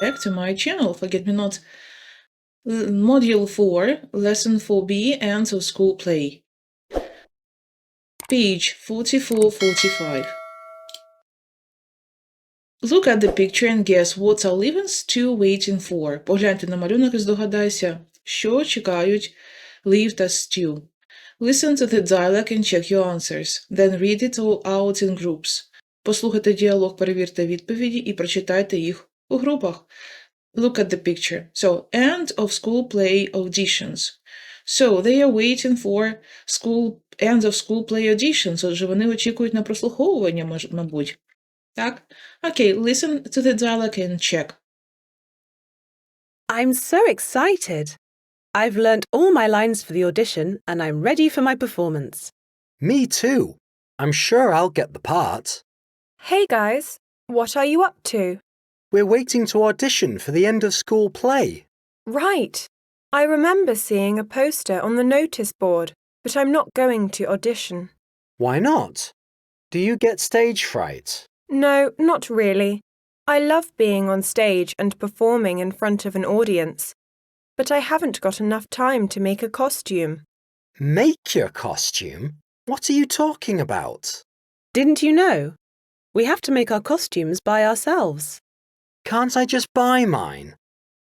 back to my channel, Forget Me Not. L- Module 4, Lesson 4b, Ends of School Play. Page 44-45. Look at the picture and guess what are Liv and Stu waiting for. Погляньте на малюнок і здогадайся, що чекають Liv та Stu. Listen to the dialogue and check your answers. Then read it all out in groups. Послухайте діалог, перевірте відповіді і прочитайте їх у групах. Look at the picture. So, end of school play auditions. So, they are waiting for school, end of school play auditions. Отже, вони очікують на прослуховування, мож- мабуть. Так? Okay, listen to the dialogue and check. I'm so excited. I've learnt all my lines for the audition and I'm ready for my performance. Me too. I'm sure I'll get the part. Hey guys, what are you up to? We're waiting to audition for the end of school play. Right. I remember seeing a poster on the notice board, but I'm not going to audition. Why not? Do you get stage fright? No, not really. I love being on stage and performing in front of an audience, but I haven't got enough time to make a costume. Make your costume? What are you talking about? Didn't you know? We have to make our costumes by ourselves. Can't I just buy mine?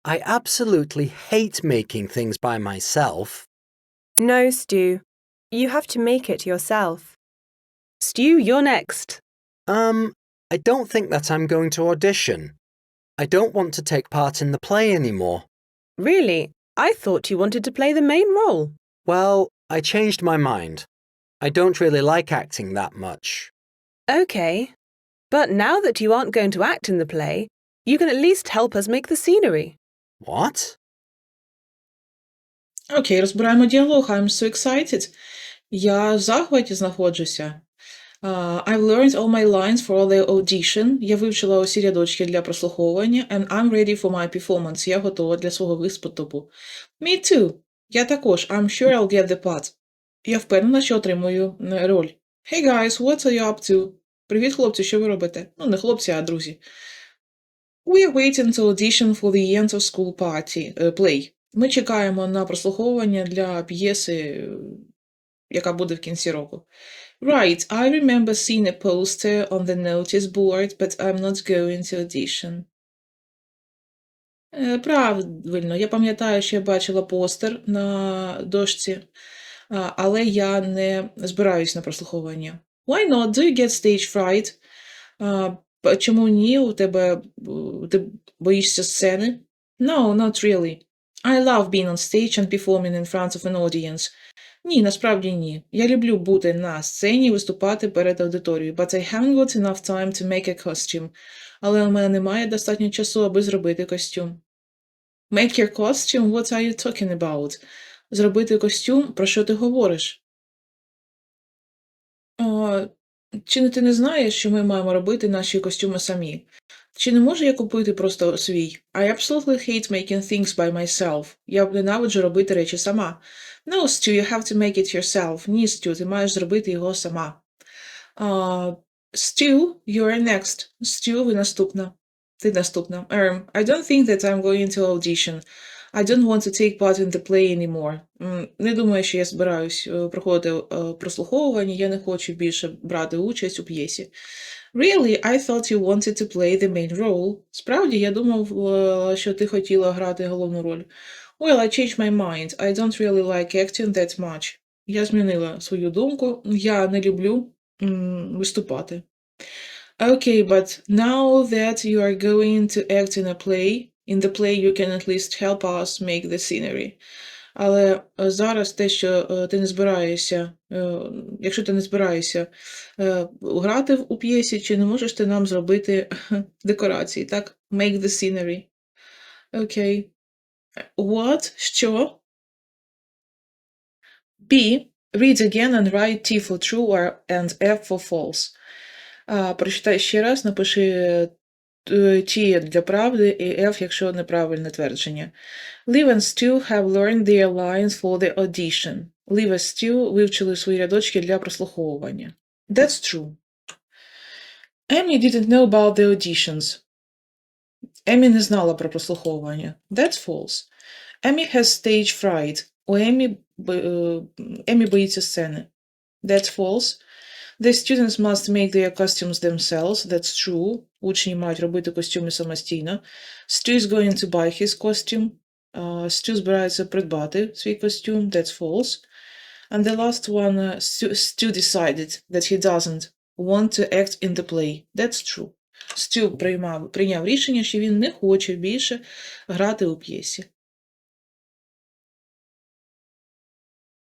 I absolutely hate making things by myself. No, Stu. You have to make it yourself. Stu, you're next. Um, I don't think that I'm going to audition. I don't want to take part in the play anymore. Really? I thought you wanted to play the main role. Well, I changed my mind. I don't really like acting that much. Okay. But now that you aren't going to act in the play, you can at least help us make the scenery. What? Окей, розбираємо діалог. I'm so excited. Я в захваті знаходжуся. Uh, I've learned all my lines for the audition. Я вивчила усі рядочки для прослуховування. And I'm ready for my performance. Я готова для свого виступу. Me too. Я також. I'm sure I'll get the part. Я впевнена, що отримую роль. Hey guys, what are you up to? Привіт, хлопці, що ви робите? Ну, не хлопці, а друзі. We are waiting to audition for the end of school party, е, play. Ми чекаємо на прослуховування для п'єси, е, яка буде в кінці року. Right, I remember seeing a poster on the notice board, but I'm not going to audition. Е, Правильно, я пам'ятаю, що я бачила постер на дошці, але я не збираюсь на прослуховування. Why not? Do you get stage fright? Чому ні? У тебе ти боїшся сцени? No, not really. I love being on stage and performing in front of an audience. Ні, насправді ні. Я люблю бути на сцені і виступати перед аудиторією, but I haven't got enough time to make a costume. Але у мене немає достатньо часу, аби зробити костюм. Make your costume? What are you talking about? Зробити костюм? Про що ти говориш? Чи не ти не знаєш, що ми маємо робити наші костюми самі? Чи не можу я купити просто свій? I absolutely hate making things by myself. Я ненавиджу робити речі сама. No, Stu, you have to make it yourself. Ні, Stu, ти маєш зробити його сама. Uh, Stu, you're next. Stu, ви наступна. Ти наступна. Um, I don't think that I'm going to audition. I don't want to take part in the play anymore. Не думаю, що я збираюсь е, проходити е, прослуховування, я не хочу більше брати участь у п'єсі. Really, I thought you wanted to play the main role. Справді, я думав, е, що ти хотіла грати головну роль. Well, I changed my mind. I don't really like acting that much. Я змінила свою думку. Я не люблю виступати. Okay, but now that you are going to act in a play, in the play you can at least help us make the scenery. Але е, зараз те, що е, ти не збираєшся, е, якщо ти не збираєшся грати у п'єсі, чи не можеш ти нам зробити декорації, так? Make the scenery. Окей. What? Що? B. Read again and write T for true and F for false. Прочитай ще раз, напиши е, T для правди і F, якщо неправильне твердження. Liv and Stu have learned their lines for the audition. Liv and Stu вивчили свої рядочки для прослуховування. That's true. Emily didn't know about the auditions. Емі не знала про прослуховування. That's false. Emmy has stage fright. У Емі, е, Емі боїться сцени. That's false. The students must make their costumes themselves. That's true. Учні мають робити костюми самостійно. Stu is going to buy his costume. Uh, Stu збирається придбати свій костюм. That's false. And the last one, uh, Stu, Stu decided that he doesn't want to act in the play. That's true. Стю приймав, прийняв рішення, що він не хоче більше грати у п'єсі.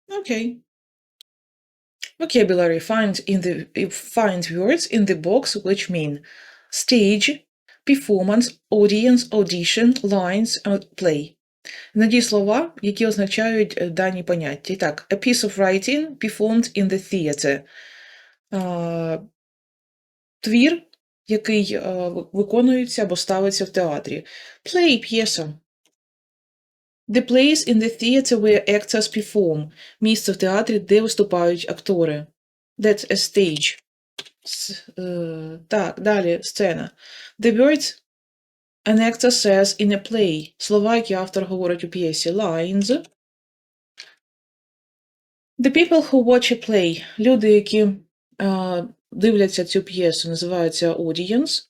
Окей. Vocabulary find in the find words in the box which mean stage, performance, audience, audition, lines, uh, play. Знайдіть слова, які означають е, дані поняття. Так, a piece of writing performed in the theatre. А, твір, який е, виконується або ставиться в театрі. Play – п'єса. The place in the theatre where actors perform. Місце в театрі, де виступають актори. That's a stage. С- е, так, далі сцена. The words an actor says in a play. Слова, які автор говорить у п'єсі. Lines. The people who watch a play. Люди, які е, дивляться цю п'єсу, називаються audience.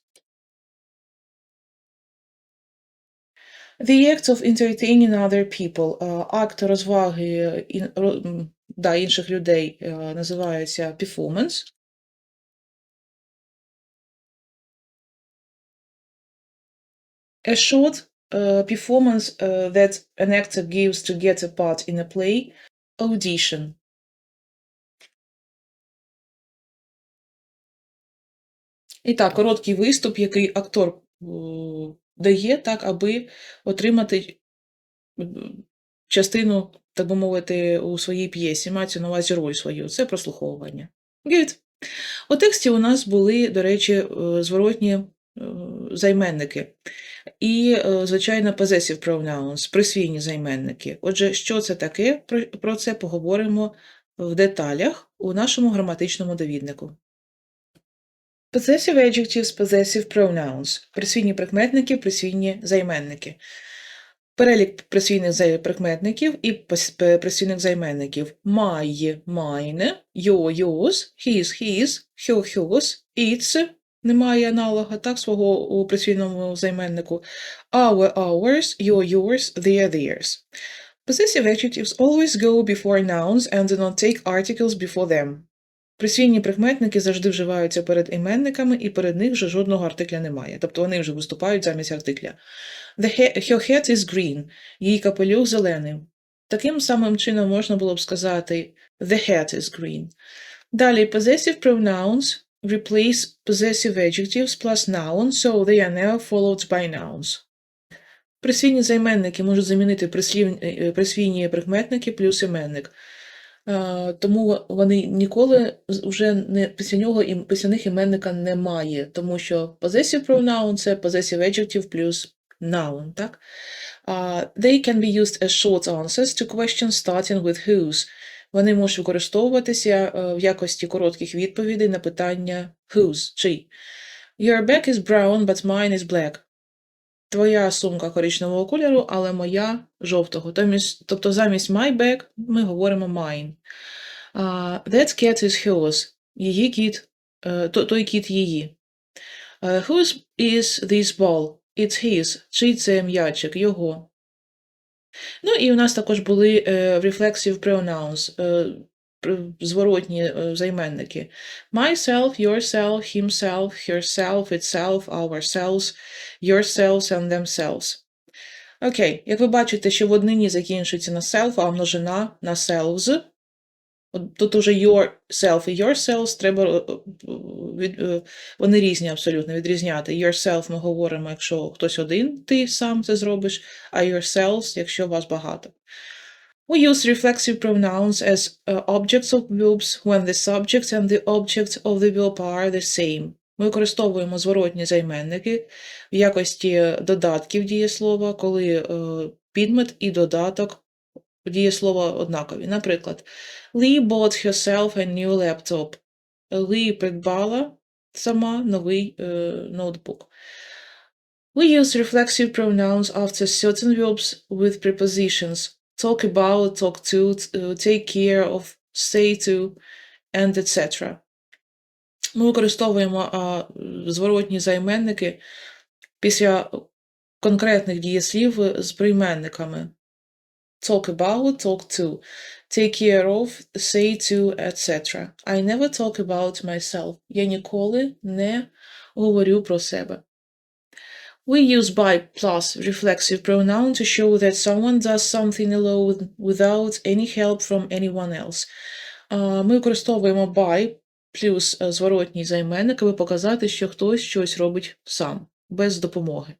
The act of entertaining other people. Е, Акт розваги е, ін- ро- м, да, інших людей е, називається performance. A short uh, performance uh, that an actor gives to get a part in a play. Audition. І так, короткий виступ, який актор е, дає, так, аби отримати е, частину, так би мовити, у своїй п'єсі, мається на увазі роль свою. Це прослуховування. Good. У тексті у нас були, до речі, е, зворотні е, займенники. І, звичайно, possessive pronouns, присвійні займенники. Отже, що це таке? Про це поговоримо в деталях у нашому граматичному довіднику. Possessive adjectives, possessive pronouns. Присвійні прикметники, присвійні займенники. Перелік присвійних прикметників і присвійних займенників. My, mine, your, yours, his, his, her, hers, its, немає аналога, так, свого у присвійному займеннику. Our, ours, your, yours, their, theirs. Possessive adjectives always go before nouns and do not take articles before them. Присвійні прикметники завжди вживаються перед іменниками, і перед них вже жодного артикля немає. Тобто вони вже виступають замість артикля. The he- her hat is green. Її капелюх зелений. Таким самим чином можна було б сказати The hat is green. Далі possessive pronouns replace possessive adjectives plus nouns, so they are never followed by nouns. Присвійні займенники можуть замінити е, присвійні прикметники плюс іменник. Е, Тому вони ніколи вже не після нього і після них іменника немає, тому що possessive pronoun – це possessive adjective плюс noun, так? А, They can be used as short answers to questions starting with whose. Вони можуть використовуватися е, в якості коротких відповідей на питання whose, чий. Your bag is brown, but mine is black. Твоя сумка коричневого кольору, але моя жовтого. Тобто, тобто замість my bag ми говоримо mine. Uh, that cat is hers. Її кіт, то- той кіт її. Uh, whose is this ball? It's his. Чий це м'ячик? Його. Ну і у нас також були е, reflexive pronouns, пр- зворотні е, займенники. Myself, yourself, himself, herself, itself, ourselves, yourselves and themselves. Окей, як ви бачите, що в однині закінчується на self, а множина на selves. Тут уже yourself і yourselves треба е, від, е, вони різні абсолютно відрізняти. Yourself ми говоримо, якщо хтось один, ти сам це зробиш, а yourselves, якщо вас багато. We use reflexive pronouns as uh, objects of verbs when the subject and the object of the verb are the same. Ми використовуємо зворотні займенники в якості додатків дієслова, коли е, підмет і додаток дієслова однакові. Наприклад, Lee bought herself a new laptop. Lee придбала сама новий е, ноутбук. We use reflexive pronouns after certain verbs with prepositions. Talk about, talk to, t- uh, take care of, say to, and etc. Ми використовуємо а, зворотні займенники після конкретних дієслів з прийменниками. Talk about, talk to, take care of, say to, etc. I never talk about myself. Я ніколи не говорю про себе. We use by plus reflexive pronoun to show that someone does something alone without any help from anyone else. А, Ми використовуємо by плюс е, зворотній займенник, аби показати, що хтось щось робить сам, без допомоги.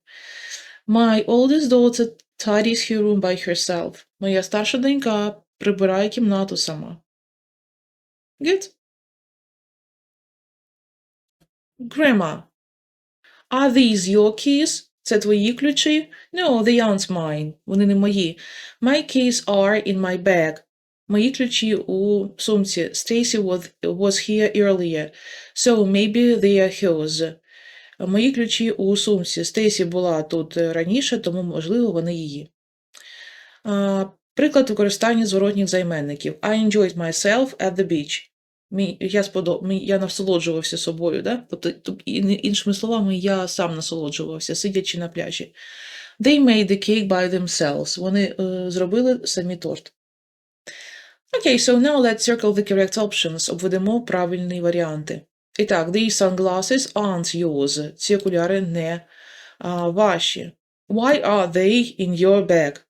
My oldest daughter tidies her room by herself. Моя старша донька прибирає кімнату сама. Good. Grammar. Are these your keys? Це твої ключі? No, they aren't mine. Вони не мої. My keys are in my bag. Мої ключі у сумці. Stacy was, here earlier, so maybe they are hers. Мої ключі у сумці. Стейсі була тут раніше, тому, можливо, вони її. Приклад використання зворотніх займенників. I enjoyed myself at the beach. Мій, я, сподоб... мій, я насолоджувався собою, да? тобто, тоб- іншими словами, я сам насолоджувався, сидячи на пляжі. They made the cake by themselves. Вони е, зробили самі торт. Окей, so now let's circle the correct options. Обведемо правильні варіанти. І так, these sunglasses aren't yours. Ці окуляри не а, ваші. Why are they in your bag?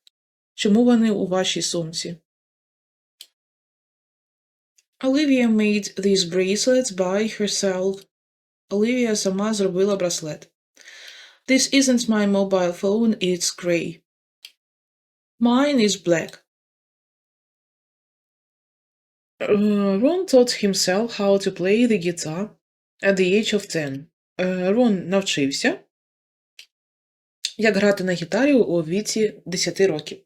Чому вони у вашій сумці? Olivia made these bracelets by herself. Olivia сама зробила браслет. This isn't my mobile phone, it's grey. Mine is black. Uh, Ron taught himself how to play the guitar at the age of 10. Uh, Рон навчився, як грати на гітарі у віці 10 років.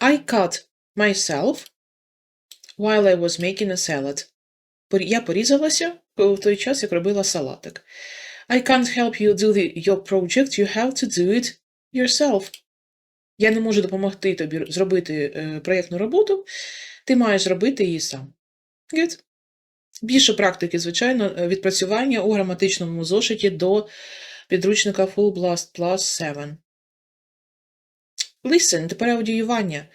I cut myself while I was making a salad. Я порізалася в той час, як робила салатик. I can't help you do the, your project, you have to do it yourself. Я не можу допомогти тобі зробити е, проєктну роботу, ти маєш зробити її сам. Good. Більше практики, звичайно, е, відпрацювання у граматичному зошиті до підручника Full Blast Plus 7. Listen, тепер аудіювання.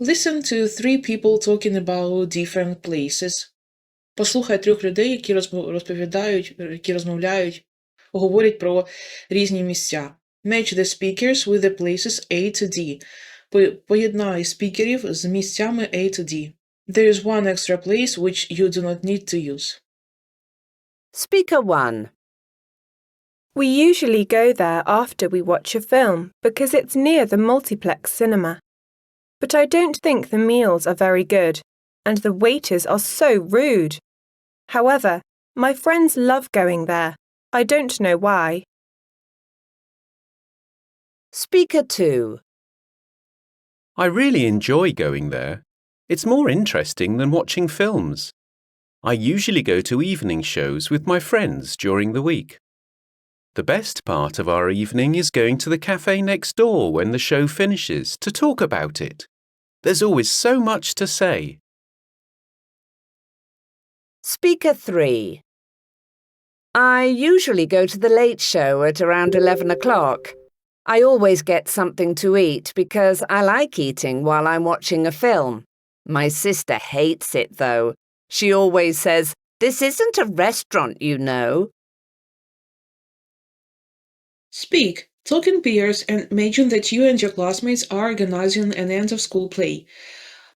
Listen to three people talking about different places. Послухай трьох людей, які розмов- розповідають, е, які розмовляють, говорять про різні місця. Match the speakers with the places A to D. По- Поєднай спікерів з місцями A to D. There is one extra place which you do not need to use. Speaker 1. We usually go there after we watch a film because it's near the multiplex cinema. But I don't think the meals are very good, and the waiters are so rude. However, my friends love going there. I don't know why. Speaker 2. I really enjoy going there. It's more interesting than watching films. I usually go to evening shows with my friends during the week. The best part of our evening is going to the cafe next door when the show finishes to talk about it. There's always so much to say. Speaker 3. I usually go to the late show at around 11 o'clock. I always get something to eat because I like eating while I'm watching a film. My sister hates it though. She always says, This isn't a restaurant, you know. Speak. Talk in pairs and imagine that you and your classmates are organizing an end of school play.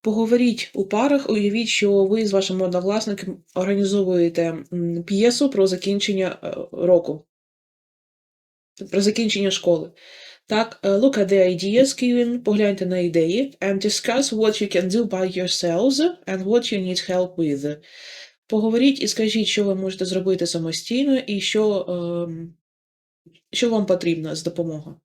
Поговоріть у парах, уявіть, що ви з вашим однокласником організовуєте п'єсу про закінчення е, року, про закінчення школи. Так, е, look at the ideas given, погляньте на ідеї, and discuss what you can do by yourselves and what you need help with. Поговоріть і скажіть, що ви можете зробити самостійно і що, ем, що вам потрібно з допомога.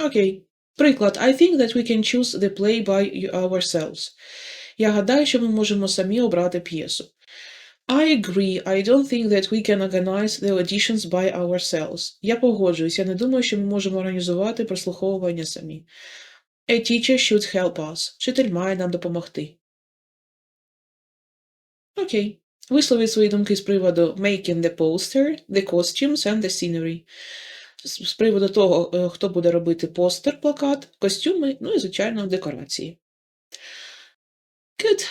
Окей. Приклад. I think that we can choose the play by ourselves. Я гадаю, що ми можемо самі обрати п'єсу. I agree. I don't think that we can organize the auditions by ourselves. Я погоджуюсь. Я не думаю, що ми можемо організувати прослуховування самі. A teacher should help us. Вчитель має нам допомогти. Окей. Висловіть свої думки з приводу making the poster, the costumes and the scenery. З з приводу того, е, хто буде робити постер, плакат, костюми, ну і, звичайно, декорації. Good.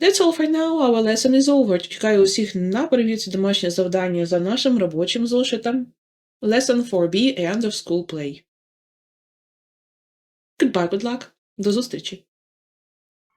That's all for now. Our lesson is over. Чекаю усіх на перевірці домашнє завдання за нашим робочим зошитом. Lesson 4B End of School Play. Goodbye, good luck. До зустрічі.